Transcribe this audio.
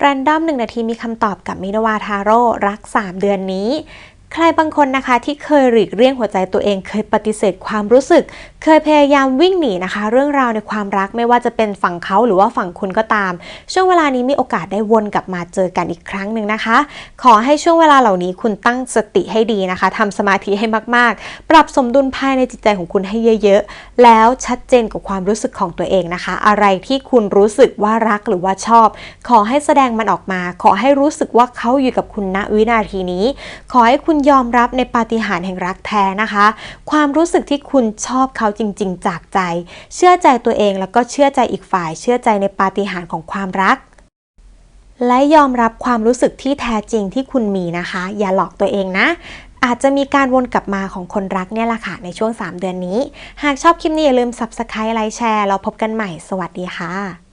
แรนดอมหนึ่งนาทีมีคำตอบกับมินวาทาโร่รัก 3 เดือนนี้ ใครบางคนนะคะที่เคยหลีกเลี่ยงหัวใจตัวเองเคยปฏิเสธความรู้สึกเคยพยายามวิ่งหนีนะคะ เรื่องราวในความรักไม่ว่าจะเป็นฝั่งเขาหรือว่าฝั่งคุณก็ตาม ช่วงเวลานี้มีโอกาสได้วนกลับมาเจอกันอีกครั้งหนึ่งนะคะ ขอให้ช่วงเวลาเหล่านี้คุณตั้งสติให้ดีนะคะทำสมาธิให้มากๆ ปรับสมดุลภายในจิตใจของคุณให้เยอะๆ แล้วชัดเจนกับความรู้สึกของตัวเองนะคะ อะไรที่คุณรู้สึกว่ารักหรือว่าชอบ ขอให้แสดงมันออกมา ขอให้รู้สึกว่าเขาอยู่กับคุณณวินาทีนี้ ขอให้คุณยอมรับในปาฏิหาริย์แห่งรักแท้นะคะ ความรู้สึกที่คุณชอบเขาเขาจริงๆ จากใจ เชื่อใจตัวเองแล้วก็เชื่อใจอีกฝ่าย เชื่อใจในปาฏิหาริย์ของความรัก และยอมรับความรู้สึกที่แท้จริงที่คุณมีนะคะ อย่าหลอกตัวเองนะอาจจะมีการวนกลับมาของคนรักเนี่ยแหละค่ะ ในช่วง 3 เดือนนี้ หากชอบคลิปนี้อย่าลืม Subscribe ไลค์แชร์ เราพบกันใหม่ สวัสดีค่ะ